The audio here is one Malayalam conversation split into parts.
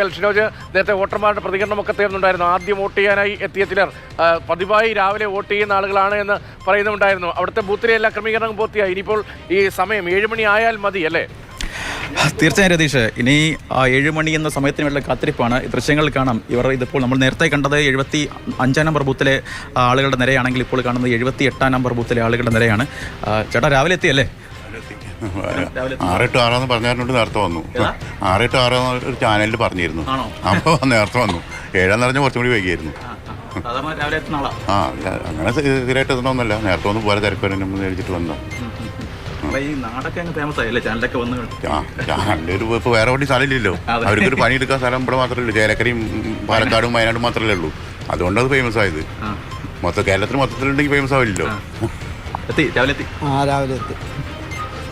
ഷിനോജ് നേരത്തെ വോട്ടർമാരുടെ പ്രതികരണമൊക്കെ തീർന്നുണ്ടായിരുന്നു. ആദ്യം വോട്ട് ചെയ്യാനായി എത്തിയ ചിലർ പതിവായി രാവിലെ വോട്ട് ചെയ്യുന്ന ആളുകളാണ് എന്ന് പറയുന്നുണ്ടായിരുന്നു അവിടുത്തെ ബൂത്തിലെ എല്ലാ ക്രമീകരണവും പൂർത്തിയായി. ഇനിയിപ്പോൾ ഈ സമയം ഏഴ് മണി ആയാൽ മതി അല്ലേ? തീർച്ചയായും രതീഷ്. ഇനി ഏഴ് മണി എന്ന സമയത്തിന് വേണ്ട കാത്തിരിപ്പാണ് ദൃശ്യങ്ങൾ കാണാം. ഇവർ ഇതിപ്പോൾ നമ്മൾ നേരത്തെ കണ്ടത് എഴുപത്തി അഞ്ചാം നമ്പർ ബൂത്തിലെ ആളുകളുടെ നിരയാണെങ്കിൽ ഇപ്പോൾ കാണുന്നത് എഴുപത്തി എട്ടാം നമ്പർ ബൂത്തിലെ ആളുകളുടെ നിരയാണ്. ചേട്ടാ രാവിലെ എത്തിയല്ലേ? ആറെട്ട് ആറാന്ന് പറഞ്ഞാലുണ്ട് നേരത്തെ വന്നു. ആറെട്ട് ആറാന്ന് ഒരു ചാനലിൽ പറഞ്ഞിരുന്നു. അപ്പൊ അപ്പോൾ നേരത്തെ വന്നു. ഏഴാന്ന് പറഞ്ഞ കുറച്ചും കൂടി വൈകിയായിരുന്നു. ആ അങ്ങനെ സ്ഥിരമായിട്ട് എത്തണമെന്നല്ല നേരത്തെ വന്ന് പോലെ തിരക്കുവരും മേടിച്ചിട്ട് വന്നു വേറെ വണ്ടി സ്ഥലമില്ലല്ലോ. അവർക്കൊരു പണിയെടുക്കാൻ സ്ഥലം ഇവിടെ മാത്രമേ ഉള്ളൂ. ചേലക്കരയും പാലക്കാടും വയനാടും മാത്രമേ ഉള്ളൂ. അതുകൊണ്ട് അത് ഫേമസ് ആയത്. മൊത്തം കേരളത്തിൽ മൊത്തത്തിലുണ്ടെങ്കിൽ ഫേമസ് ആവില്ലല്ലോ. എത്തി രാവിലെ എത്തി. ആ രാവിലെ എത്തി.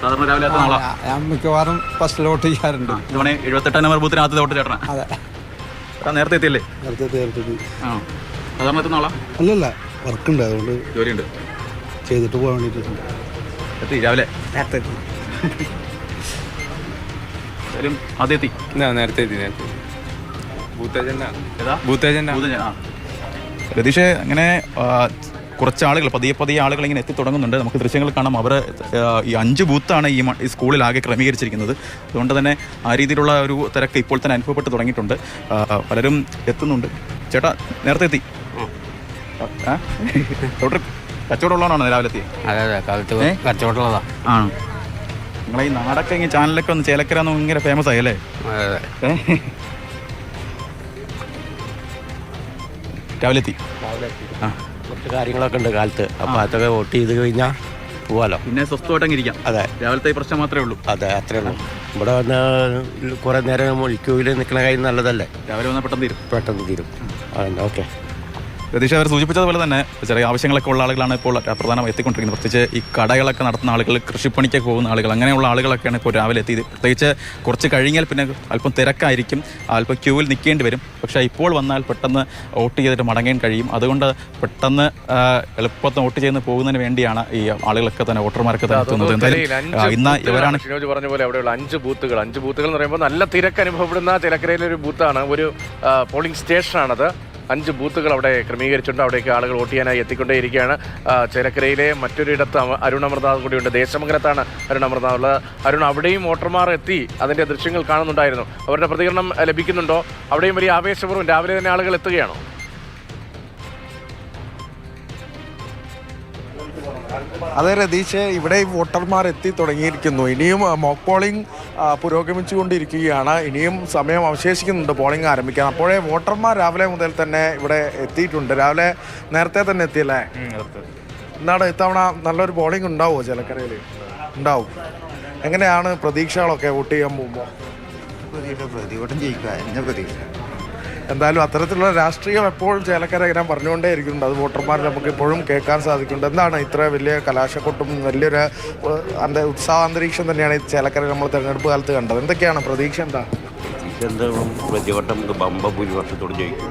സാധാരണ രാവിലെ ആളാ? ഞാൻ മിക്കവാറും ഫസ്റ്റ് ലോട്ട് ചെയ്യാറുണ്ട്. ഇതവണ എഴുപത്തെട്ടാം നമ്പർ ബൂത്തിന് ആദ്യത്തെ തൊട്ട് ചേട്ടനാ. അതെ. ചേട്ടാ നേരത്തെ എത്തിയല്ലേ? നേരത്തെ തീർത്തത് ആ. സാധാരണ ആളാ? അല്ലല്ല വർക്കുണ്ട് അതുകൊണ്ട് ജോലിയുണ്ട്. ചെയ്തിട്ട് പോകാൻ വേണ്ടിയിട്ടുണ്ട് എത്തി. രാവിലെ. നേരത്തെ എത്തി. എന്തായാലും ആദ്യം എത്തി. നേരത്തെ എത്തി നേരത്തെ ബൂത്ത് ഏജന്റ്? ഏതാ? Booth agent? ഭൂതജന, ആ. രതീഷ് അങ്ങനെ കുറച്ച് ആളുകൾ പതിയെ പതിയെ ആളുകൾ ഇങ്ങനെ എത്തി തുടങ്ങുന്നുണ്ട് നമുക്ക് ദൃശ്യങ്ങൾ കാണാം. അവർ ഈ അഞ്ച് ബൂത്താണ് ഈ ഈ സ്കൂളിൽ ആകെ ക്രമീകരിച്ചിരിക്കുന്നത്. അതുകൊണ്ട് തന്നെ ആ രീതിയിലുള്ള ഒരു തിരക്ക് ഇപ്പോൾ തന്നെ അനുഭവപ്പെട്ട് തുടങ്ങിയിട്ടുണ്ട്. പലരും എത്തുന്നുണ്ട്. ചേട്ടാ നേരത്തെ എത്തി. കച്ചവടമുള്ളതാണോ രാവിലെ? കച്ചവടമുള്ളതാ. ആ നിങ്ങളെ ഈ നാടൊക്കെ ഇങ്ങനെ ചാനലൊക്കെ ഒന്ന് ചേലക്കര എന്ന് ഭയങ്കര ഫേമസ് ആയി അല്ലേ? രാവിലെ എത്തി. ആ. കുറച്ച് കാര്യങ്ങളൊക്കെ ഉണ്ട് കാലത്ത്. അപ്പോൾ അതൊക്കെ വോട്ട് ചെയ്ത് കഴിഞ്ഞാൽ പോവാലോ. പിന്നെ സ്വസ്ഥമായിട്ട് ഇരിക്കാം. അതെ. രാവിലത്തെ ഈ പ്രശ്നം മാത്രമേ ഉള്ളൂ. അതെ അത്രേ ഉള്ളൂ. ഇവിടെ വന്ന് കുറേ നേരം ക്യൂവിൽ നിൽക്കണ കാര്യം നല്ലതല്ലേ? രാവിലെ വന്നാൽ പെട്ടെന്ന് തീരും. പെട്ടെന്ന് തീരും. ഓക്കെ. രതീഷ് അവർ സൂചിപ്പിച്ചതുപോലെ തന്നെ ചെറിയ ആവശ്യങ്ങളൊക്കെ ഉള്ള ആളുകളാണ് ഇപ്പോൾ പ്രധാനമായി എത്തിക്കൊണ്ടിരിക്കുന്നത്. പ്രത്യേകിച്ച് ഈ കടകളൊക്കെ നടത്തുന്ന ആളുകൾ കൃഷിപ്പണിക്ക് പോകുന്ന ആളുകൾ അങ്ങനെയുള്ള ആളുകളൊക്കെയാണ് ഇപ്പോൾ രാവിലെ എത്തിയത്. പ്രത്യേകിച്ച് കുറച്ച് കഴിഞ്ഞാൽ പിന്നെ അല്പം തിരക്കായിരിക്കും. അല്പം ക്യൂവിൽ നിൽക്കേണ്ടി വരും. പക്ഷേ ഇപ്പോൾ വന്നാൽ പെട്ടെന്ന് വോട്ട് ചെയ്തിട്ട് മടങ്ങാൻ കഴിയും. അതുകൊണ്ട് പെട്ടെന്ന് എളുപ്പത്തിന് എളുപ്പത്തിൽ വോട്ട് ചെയ്യുന്ന പോകുന്നതിന് വേണ്ടിയാണ് ഈ ആളുകളൊക്കെ തന്നെ വോട്ടർമാർക്ക് തന്നെ എത്തുന്നത്. എന്തായാലും ഇന്ന് ഇവരാണ് ഷിനോജ് പറഞ്ഞ പോലെ അവിടെയുള്ള അഞ്ച് ബൂത്തുകൾ. അഞ്ച് ബൂത്തുകൾ എന്ന് പറയുമ്പോൾ നല്ല തിരക്ക് അനുഭവപ്പെടുന്ന തിരക്കരയിലൊരു ഒരു ബൂത്താണ്. ഒരു പോളിംഗ് സ്റ്റേഷനാണത്. അഞ്ച് ബൂത്തുകൾ അവിടെ ക്രമീകരിച്ചിട്ടുണ്ട്. അവിടേക്ക് ആളുകൾ വോട്ട് ചെയ്യാനായി എത്തിക്കൊണ്ടേയിരിക്കുകയാണ്. ചേലക്കരയിലെ മറ്റൊരിടത്ത് അരുണമൃത കൂടിയുണ്ട്. ദേശമംഗലത്താണ് അരുൺ ഉള്ളത്. അരുൺ അവിടെയും വോട്ടർമാർ എത്തി. അതിന്റെ ദൃശ്യങ്ങൾ കാണുന്നുണ്ടായിരുന്നു. അവരുടെ പ്രതികരണം ലഭിക്കുന്നുണ്ടോ? അവിടെയും വലിയ ആവേശപൂർവം രാവിലെ തന്നെ ആളുകൾ എത്തുകയാണോ? അതെ രതീഷ് ഇവിടെ ഈ വോട്ടർമാർ എത്തി തുടങ്ങിയിരിക്കുന്നു. ഇനിയും മോക്ക് പോളിംഗ് പുരോഗമിച്ചുകൊണ്ടിരിക്കുകയാണ്. ഇനിയും സമയം അവശേഷിക്കുന്നുണ്ട് പോളിംഗ് ആരംഭിക്കാൻ. അപ്പോഴേ വോട്ടർമാർ രാവിലെ മുതൽ തന്നെ ഇവിടെ എത്തിയിട്ടുണ്ട്. രാവിലെ നേരത്തെ തന്നെ എത്തിയല്ലേ? എന്താണ് ഇത്തവണ നല്ലൊരു പോളിംഗ് ഉണ്ടാവുമോ ചിലക്കരയിൽ? ഉണ്ടാവും. എങ്ങനെയാണ് പ്രതീക്ഷകളൊക്കെ വോട്ട് ചെയ്യാൻ പോകുമ്പോൾ പ്രതിവട്ടം ജയിക്കുക. എന്നെ പ്രതീക്ഷ. എന്തായാലും അത്തരത്തിലുള്ള രാഷ്ട്രീയം എപ്പോഴും ചേലക്കര ഇങ്ങനെ പറഞ്ഞുകൊണ്ടേ ഇരിക്കുന്നുണ്ട്. അത് വോട്ടർമാർ നമുക്ക് ഇപ്പോഴും കേൾക്കാൻ സാധിക്കുന്നുണ്ട്. എന്താണ് ഇത്ര വലിയ കലാശക്കൊട്ടും വലിയൊരു അന്ത ഉത്സാഹാന്തരീക്ഷം തന്നെയാണ് ഈ ചേലക്കര നമ്മൾ തെരഞ്ഞെടുപ്പ് കാലത്ത് കണ്ടത്. എന്തൊക്കെയാണ്? പ്രതീക്ഷ എന്താ? എന്താണ് പ്രതിവട്ടം ബമ്പ ഭൂരിപക്ഷത്തോട് ജയിക്കും.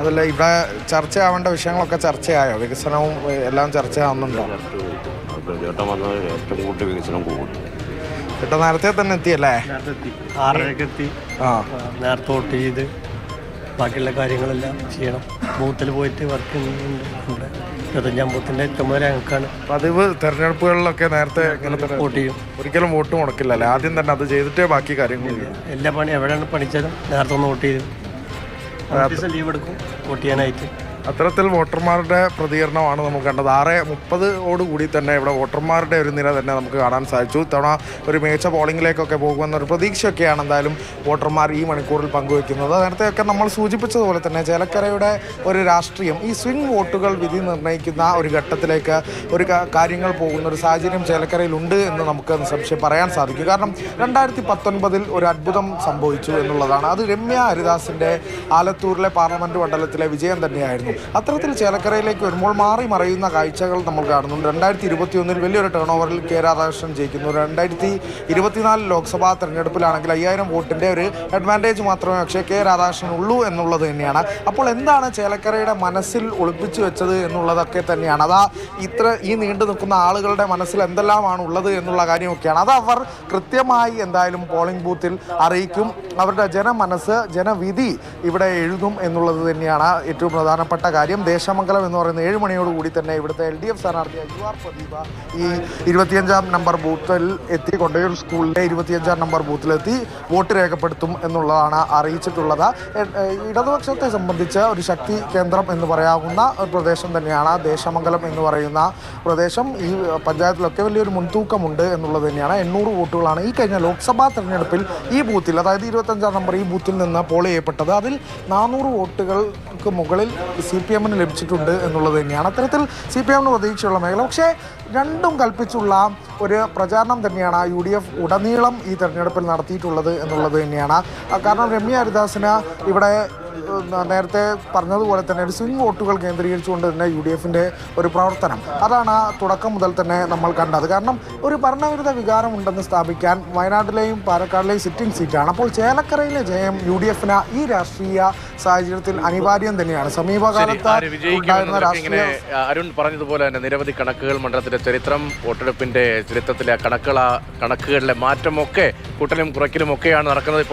അതല്ല ഇവിടെ ചർച്ച ചർച്ചയാവേണ്ട വിഷയങ്ങളൊക്കെ ചർച്ചയായോ? വികസനവും എല്ലാം ചർച്ചയാവുന്നുണ്ടോ? പ്രതിവട്ടം വന്നാൽ ഏറ്റവും കൂടുതൽ വികസനം കൂടും. ചേട്ടാ നേരത്തെ തന്നെ എത്തിയല്ലേ? ആ നേരത്തെ വോട്ട് ചെയ്ത്. ബാക്കിയുള്ള കാര്യങ്ങളെല്ലാം ചെയ്യണം. ബൂത്തിൽ പോയിട്ട് വർക്ക് ചെയ്യുന്നുണ്ട് ഇവിടെ ഇരുപത്തഞ്ചാം ബൂത്തിന്റെ ചുമതല ഞങ്ങൾക്കാണ് പതിവ് തെരഞ്ഞെടുപ്പുകളിലൊക്കെ നേരത്തെ വോട്ട് ചെയ്യും. ഒരിക്കലും വോട്ട് മുടക്കില്ലല്ലേ? ആദ്യം തന്നെ അത് ചെയ്തിട്ടേ ബാക്കി കാര്യങ്ങൾ. എല്ലാ പണി എവിടെയാണ് പണിച്ചാലും നേരത്തെ ഒന്ന് വോട്ട് ചെയ്തു ലീവ് എടുക്കും. വോട്ട് ചെയ്യാനായിട്ട്. അത്തരത്തിൽ വോട്ടർമാരുടെ പ്രതികരണമാണ് നമുക്ക് കണ്ടത്. ആറ് മുപ്പതോട് കൂടി തന്നെ ഇവിടെ വോട്ടർമാരുടെ ഒരു നിര തന്നെ നമുക്ക് കാണാൻ സാധിച്ചു. ഇത്തവണ ഒരു മികച്ച പോളിംഗിലേക്കൊക്കെ പോകുമെന്നൊരു പ്രതീക്ഷയൊക്കെയാണ് എന്തായാലും വോട്ടർമാർ ഈ മണിക്കൂറിൽ പങ്കുവയ്ക്കുന്നത്. നേരത്തെയൊക്കെ നമ്മൾ സൂചിപ്പിച്ചതുപോലെ തന്നെ ചേലക്കരയുടെ ഒരു രാഷ്ട്രീയം ഈ സ്വിംഗ് വോട്ടുകൾ വിധി നിർണയിക്കുന്ന ഒരു ഘട്ടത്തിലേക്ക് ഒരു കാര്യങ്ങൾ പോകുന്ന ഒരു സാഹചര്യം ചേലക്കരയിലുണ്ട് എന്ന് നമുക്ക് സംശയം പറയാൻ സാധിക്കും. കാരണം രണ്ടായിരത്തി പത്തൊൻപതിൽ ഒരു അത്ഭുതം സംഭവിച്ചു എന്നുള്ളതാണ്. അത് രമ്യ ഹരിദാസിന്റെ ആലത്തൂരിലെ പാർലമെന്റ് മണ്ഡലത്തിലെ വിജയം തന്നെയായിരുന്നു. അത്തരത്തിൽ ചേലക്കരയിലേക്ക് വരുമ്പോൾ മാറി മറയുന്ന കാഴ്ചകൾ നമ്മൾ കാണുന്നുണ്ട്. രണ്ടായിരത്തി ഇരുപത്തി ഒന്നിൽ വലിയൊരു ടേൺ ഓവറിൽ കെ രാധാകൃഷ്ണൻ ജയിക്കുന്നു. രണ്ടായിരത്തി ഇരുപത്തിനാല് ലോക്സഭാ തെരഞ്ഞെടുപ്പിലാണെങ്കിൽ അയ്യായിരം വോട്ടിന്റെ ഒരു അഡ്വാന്റേജ് മാത്രമേ പക്ഷേ കെ രാധാകൃഷ്ണൻ ഉള്ളൂ എന്നുള്ളത് തന്നെയാണ്. അപ്പോൾ എന്താണ് ചേലക്കരയുടെ മനസ്സിൽ ഒളിപ്പിച്ചു വെച്ചത് എന്നുള്ളതൊക്കെ തന്നെയാണ്. അതാ ഇത്ര ഈ നീണ്ടു നിൽക്കുന്ന ആളുകളുടെ മനസ്സിൽ എന്തെല്ലാമാണ് ഉള്ളത് എന്നുള്ള കാര്യമൊക്കെയാണ്. അത് അവർ കൃത്യമായി എന്തായാലും പോളിംഗ് ബൂത്തിൽ അറിയിക്കും. അവരുടെ ജനമനസ്സ് ജനവിധി ഇവിടെ എഴുതും എന്നുള്ളത് തന്നെയാണ് ഏറ്റവും പ്രധാനപ്പെട്ട കാര്യം ദേശമംഗലം എന്ന് പറയുന്ന ഏഴ് മണിയോടുകൂടി തന്നെ ഇവിടുത്തെ എൽ ഡി എഫ് സ്ഥാനാർത്ഥിയായ യു ആർ പ്രദീപ ഈ ഇരുപത്തിയഞ്ചാം നമ്പർ ബൂത്തിൽ എത്തി കൊണ്ടയൂർ സ്കൂളിലെ ഇരുപത്തിയഞ്ചാം നമ്പർ ബൂത്തിലെത്തി വോട്ട് രേഖപ്പെടുത്തും എന്നുള്ളതാണ് അറിയിച്ചിട്ടുള്ളത്. ഇടതുപക്ഷത്തെ സംബന്ധിച്ച് ഒരു ശക്തി കേന്ദ്രം എന്ന് പറയാവുന്ന ഒരു പ്രദേശം തന്നെയാണ് ദേശമംഗലം എന്ന് പറയുന്ന പ്രദേശം. ഈ പഞ്ചായത്തിലൊക്കെ വലിയൊരു മുൻതൂക്കമുണ്ട് എന്നുള്ളത് തന്നെയാണ്. എണ്ണൂറ് വോട്ടുകളാണ് ഈ കഴിഞ്ഞ ലോക്സഭാ തെരഞ്ഞെടുപ്പിൽ ഈ ബൂത്തിൽ അതായത് ഇരുപത്തഞ്ചാം നമ്പർ ഈ ബൂത്തിൽ നിന്ന് പോൾ ചെയ്യപ്പെട്ടത്. അതിൽ നാനൂറ് വോട്ടുകൾക്ക് മുകളിൽ സി പി എമ്മിന് ലഭിച്ചിട്ടുണ്ട് എന്നുള്ളത് തന്നെയാണ്. അത്തരത്തിൽ സി പി എമ്മിന് പ്രതീക്ഷയുള്ള മേഖല. പക്ഷേ രണ്ടും കൽപ്പിച്ചുള്ള ഒരു പ്രചാരണം തന്നെയാണ് യു ഡി എഫ് ഉടനീളം ഈ തെരഞ്ഞെടുപ്പിൽ നടത്തിയിട്ടുള്ളത് എന്നുള്ളത് തന്നെയാണ്. കാരണം രമ്യ ഹരിദാസിന് ഇവിടെ നേരത്തെ പറഞ്ഞതുപോലെ തന്നെ ഒരു സ്വിംഗ് വോട്ടുകൾ കേന്ദ്രീകരിച്ചുകൊണ്ട് തന്നെ യു ഡി എഫിന്റെ ഒരു പ്രവർത്തനം. അതാണ് തുടക്കം മുതൽ തന്നെ നമ്മൾ കണ്ടത്. കാരണം ഒരു ഭരണവിരുദ്ധ വികാരം ഉണ്ടെന്ന് സ്ഥാപിക്കാൻ വയനാട്ടിലെയും പാലക്കാടിലെയും സിറ്റിംഗ് സീറ്റാണ്. അപ്പോൾ ചേലക്കരയിലെ ജയം യു ഡി എഫിന് ഈ രാഷ്ട്രീയ സാഹചര്യത്തിൽ അനിവാര്യം തന്നെയാണ്. സമീപകാലത്ത് അരുൺ പറഞ്ഞതുപോലെ തന്നെ നിരവധി കണക്കുകൾ മണ്ഡലത്തിന്റെ ചരിത്രം വോട്ടെടുപ്പിന്റെ ചരിത്രത്തിലെ കണക്കുകൾ കണക്കുകളിലെ മാറ്റമൊക്കെ കൂട്ടലും കുറയ്ക്കലും ഒക്കെയാണ് നടക്കുന്നത് ഇപ്പോൾ.